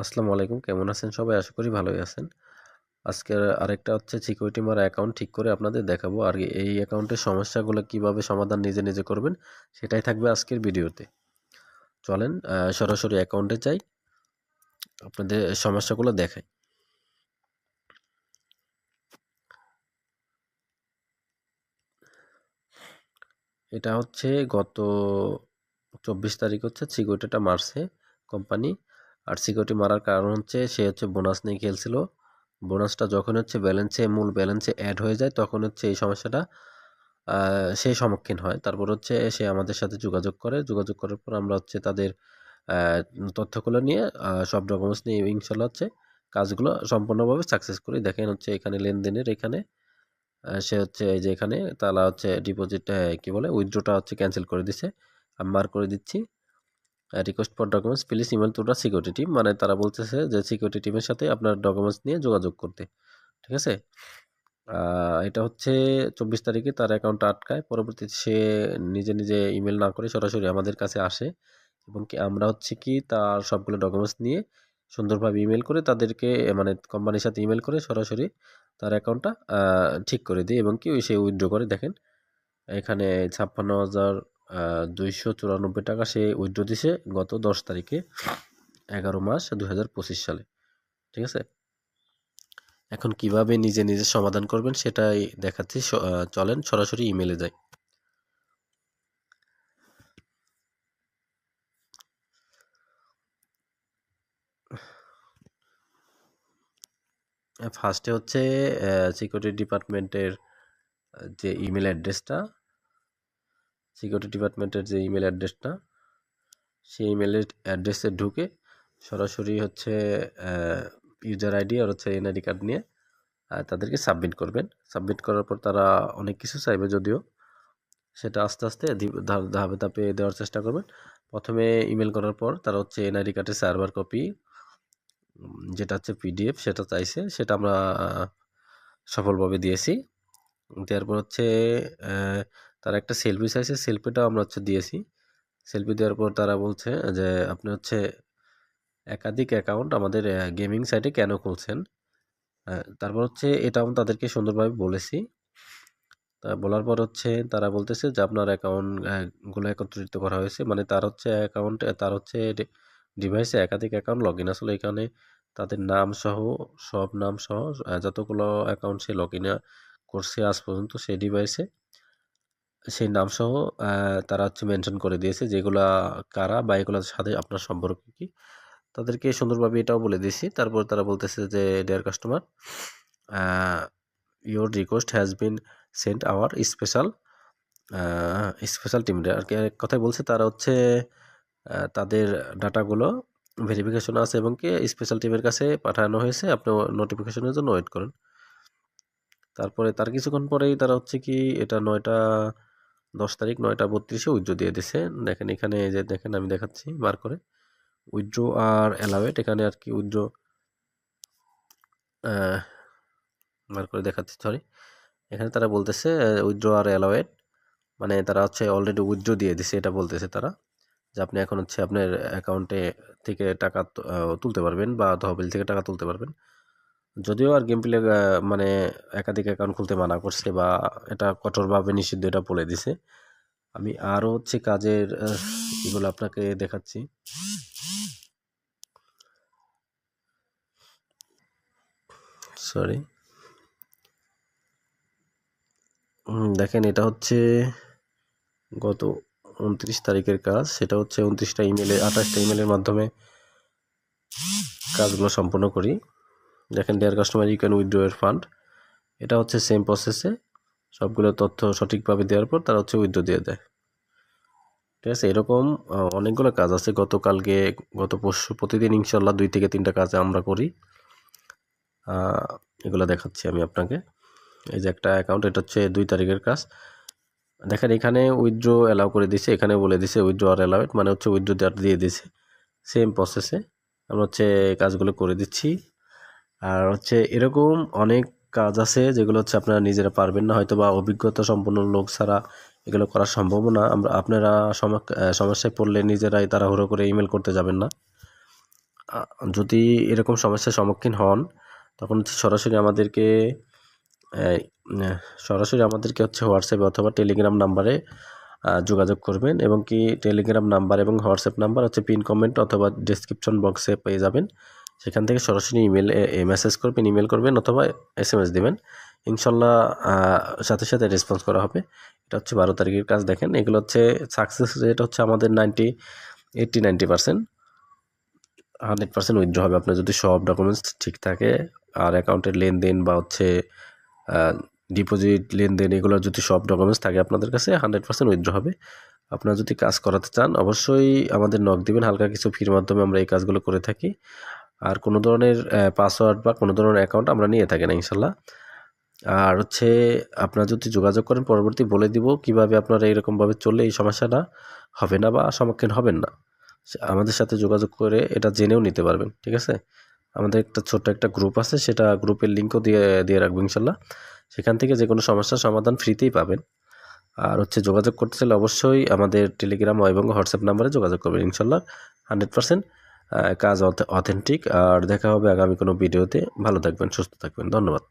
আসসালামু আলাইকুম। কেমন আছেন সবাই? আশা করি ভালোই আছেন। আজকের আরেকটা হচ্ছে সিকিউরিটি মারা অ্যাকাউন্ট ঠিক করে আপনাদের দেখাবো। আর এই অ্যাকাউন্টের সমস্যাগুলো কীভাবে সমাধান নিজে নিজে করবেন, সেটাই থাকবে আজকের ভিডিওতে। চলেন সরাসরি অ্যাকাউন্টে যাই। আপনাদের সমস্যাগুলো দেখাই। এটা হচ্ছে গত চব্বিশ তারিখ হচ্ছে সিকিউরিটিটা মারছে কোম্পানি আর সিকিউরিটি মারার কারণ হচ্ছে সে হচ্ছে বোনাস নিয়ে খেলছিল। বোনাসটা যখন হচ্ছে ব্যালেন্সে, মূল ব্যালেন্সে অ্যাড হয়ে যায়, তখন হচ্ছে এই সমস্যাটা সে সম্মুখীন হয়। তারপর হচ্ছে সে আমাদের সাথে যোগাযোগ করে। যোগাযোগ করার পর আমরা হচ্ছে তাদের তথ্যগুলো নিয়ে সব ডকুমেন্টস নিয়ে ইনশাল্লাহ হচ্ছে কাজগুলো সম্পূর্ণভাবে সাকসেস করি। দেখেন হচ্ছে এখানে লেনদেনের এখানে সে হচ্ছে এই যে এখানে তারা হচ্ছে ডিপোজিট কি বলে উইথড্রোটা হচ্ছে ক্যান্সেল করে দিছে। আমি মার্ক করে দিচ্ছি। Request for documents please email to the security team মানে তারা বলতেছে যে সিকিউরিটি টিমের সাথে আপনার ডকুমেন্টস নিয়ে যোগাযোগ করতে। ঠিক আছে? এটা হচ্ছে চব্বিশ তারিখে তার অ্যাকাউন্টটা আটকায়। পরবর্তীতে সে নিজে নিজে ইমেল না করে সরাসরি আমাদের কাছে আসে। এবং কি আমরা হচ্ছে কি তার সবগুলো ডকুমেন্টস নিয়ে সুন্দরভাবে ইমেল করে তাদেরকে মানে কোম্পানির সাথে ইমেল করে সরাসরি তার অ্যাকাউন্টটা ঠিক করে দিই। এবং কি সে উইথড্র করে। দেখেন, এখানে ছাপ্পান্ন হাজার দুইশো চুরানব্বই টাকা সে উইথড্র দিছে গত দশ তারিখে, এগারো মাস দু হাজার পঁচিশ সালে। ঠিক আছে? এখন কীভাবে নিজে নিজে সমাধান করবেন সেটাই দেখাচ্ছি চলেন সরাসরি ইমেলে যাই। ফার্স্টে হচ্ছে সিকিউরিটি ডিপার্টমেন্টের যে ইমেল অ্যাড্রেসটা সিকিউরিটি ডিপার্টমেন্টের যে ইমেল অ্যাড্রেসটা সেই ইমেলের অ্যাড্রেসে ঢুকে সরাসরি হচ্ছে ইউজার আইডি আর হচ্ছে এনআইডি কার্ড নিয়ে তাদেরকে সাবমিট করবেন। সাবমিট করার পর তারা অনেক কিছু চাইবে যদিও, সেটা আস্তে আস্তে ধাপে ধাপে দেওয়ার চেষ্টা করবেন। প্রথমে ইমেল করার পর তারা হচ্ছে এনআইডি কার্ডের সার্ভার কপি যেটা হচ্ছে পিডিএফ সেটা চাইছে, সেটা আমরা সফলভাবে দিয়েছি। দেওয়ার পর হচ্ছে তারা একটা সেলফি চাইছে সেলফিটাও আমরা হচ্ছে দিয়েছি। সেলফি দেওয়ার পর তারা বলছে যে, আপনি হচ্ছে একাধিক অ্যাকাউন্ট আমাদের গেমিং সাইটে কেন খুলছেন? তারপর হচ্ছে এটা আমি তাদেরকে সুন্দরভাবে বলেছি। তা বলার পর হচ্ছে তারা বলতেছে যে, আপনার অ্যাকাউন্টগুলো একত্রিত করা হয়েছে। মানে তার হচ্ছে অ্যাকাউন্ট তার হচ্ছে ডিভাইসে একাধিক অ্যাকাউন্ট লগ ইন আসলে এখানে তাদের নাম সহ, সব নাম সহ যতগুলো অ্যাকাউন্ট সে লগ ইন করছে আজ পর্যন্ত সেই ডিভাইসে সেই নামসহ তারা হচ্ছে মেনশন করে দিয়েছে যেগুলা কারা বা এগুলোর সাথে আপনার সম্পর্ক কী। তাদেরকে সুন্দরভাবে এটাও বলে দিয়েছি। তারপর তারা বলতেছে যে dear customer your request has been sent our special special team আর কি কথাই বলছে তারা হচ্ছে তাদের ডাটাগুলো ভেরিফিকেশন আছে এবং কি স্পেশাল টিমের কাছে পাঠানো হয়েছে। আপনি নোটিফিকেশনের জন্য ওয়েট করেন। তারপরে তার কিছুক্ষণ পরেই তারা হচ্ছে কি, এটা নয়টা দশ তারিখ নয়টা বত্রিশে উইথড্র দিয়ে দিছে। দেখেন এখানে যে দেখেন আমি দেখাচ্ছি, বার করে। উইথড্র আর অ্যালাওয়েট এখানে আর কি উইথড্র বার করে দেখাচ্ছি সরি এখানে তারা বলতেছে উইথড্র আর অ্যালাওয়েট মানে তারা হচ্ছে অলরেডি উইথড্র দিয়ে দিছে, এটা বলতেছে তারা। যে আপনি এখন হচ্ছে আপনার অ্যাকাউন্টে থেকে টাকা তুলতে পারবেন বা তহবিল থেকে টাকা তুলতে পারবেন। যদিও আর গেম প্লে মানে একাধিক অ্যাকাউন্ট খুলতে মানা করছে বা এটা কঠোরভাবে নিষিদ্ধ এটা বলে দিছে, আমি আরও হচ্ছে কাজের এগুলো আপনাকে দেখাচ্ছি। সরি দেখেন এটা হচ্ছে গত উনত্রিশ তারিখের কাজ, সেটা হচ্ছে উনত্রিশটা ইমেলে আঠাশটা ইমেলের মাধ্যমে কাজগুলো সম্পন্ন করি। দেখেন dear customer you can withdraw এর ফান্ড এটা হচ্ছে সেম প্রসেসে সবগুলো তথ্য সঠিকভাবে দেওয়ার পর তারা হচ্ছে উইথড্র দিয়ে দেয়। ঠিক আছে? এরকম অনেকগুলো কাজ আছে। গতকালকে, গত পরশু, প্রতিদিন ইনশাল্লাহ দুই থেকে তিনটা কাজ আমরা করি। এগুলো দেখাচ্ছি আমি আপনাকে। এই যে একটা অ্যাকাউন্ট এটা হচ্ছে দুই তারিখের কাজ। দেখেন, এখানে উইথড্র অ্যালাউ করে দিছে, এখানে বলে দিছে উইথড্র আর অ্যালাউড মানে হচ্ছে উইথড্র দিয়ে দিছে। সেম প্রসেসে আমরা হচ্ছে কাজগুলো করে দিচ্ছি। আর হচ্ছে এরকম অনেক কাজ আছে যেগুলো হচ্ছে আপনারা নিজেরা পারবেন না হয়তো বা অভিজ্ঞতা সম্পন্ন লোক ছাড়া এগুলো করা সম্ভব না। আমরা, আপনারা সমস্যায় পড়লে নিজেরাই তারা তাড়াহুড়ো করে ইমেল করতে যাবেন না। যদি এরকম সমস্যার সম্মুখীন হন, তখন হচ্ছে সরাসরি আমাদেরকে সরাসরি আমাদেরকে হচ্ছে হোয়াটসঅ্যাপে অথবা টেলিগ্রাম নাম্বারে যোগাযোগ করবেন এবং কি টেলিগ্রাম নাম্বার এবং হোয়াটসঅ্যাপ নাম্বার হচ্ছে পিন কমেন্ট অথবা ডিসক্রিপশন বক্সে পেয়ে যাবেন। সেখান থেকে সরাসরি ইমেল মেসেজ করবেন ইমেল করবেন অথবা এস এম এস দেবেন। ইনশাল্লাহ সাথে সাথে রেসপন্স করা হবে। এটা হচ্ছে বারো তারিখের কাজ দেখেন। এগুলো হচ্ছে সাকসেস রেট হচ্ছে আমাদের ninety eighty ninety percent hundred percent withdraw হবে। আপনার যদি সব ডকুমেন্টস ঠিক থাকে, আর অ্যাকাউন্টের লেনদেন বা হচ্ছে ডিপোজিট লেনদেন, এগুলোর যদি সব ডকুমেন্টস থাকে আপনাদের কাছে হান্ড্রেড পার্সেন্ট উইথড্র হবে। আপনারা যদি কাজ করাতে চান, অবশ্যই আমাদের নক দিবেন। হালকা কিছু ফির মাধ্যমে আমরা এই কাজগুলো করে থাকি। আর কোনো ধরনের পাসওয়ার্ড বা কোনো ধরনের অ্যাকাউন্ট আমরা নিয়ে থাকি না, ইনশাল্লাহ। আর হচ্ছে আপনারা যদি যোগাযোগ করেন, পরবর্তী বলে দিব কীভাবে আপনারা এরকমভাবে চললে এই সমস্যাটা হবে না বা সম্মুখীন হবেন না। আমাদের সাথে যোগাযোগ করে এটা জেনেও নিতে পারবেন, ঠিক আছে? আমাদের একটা ছোট্ট একটা গ্রুপ আছে, সেটা গ্রুপের লিঙ্কও দিয়ে দিয়ে রাখব, ইনশাল্লাহ। সেখান থেকে যে কোনো সমস্যার সমাধান ফ্রিতেই পাবেন। আর হচ্ছে যোগাযোগ করতে চাইলে অবশ্যই আমাদের টেলিগ্রাম এবং হোয়াটসঅ্যাপ নাম্বারে যোগাযোগ করবেন, ইনশাল্লাহ। হান্ড্রেড পার্সেন্ট কাজ অথেন্টিক আর দেখা হবে আগামী কোনো ভিডিওতে। ভালো থাকবেন সুস্থ থাকবেন। ধন্যবাদ।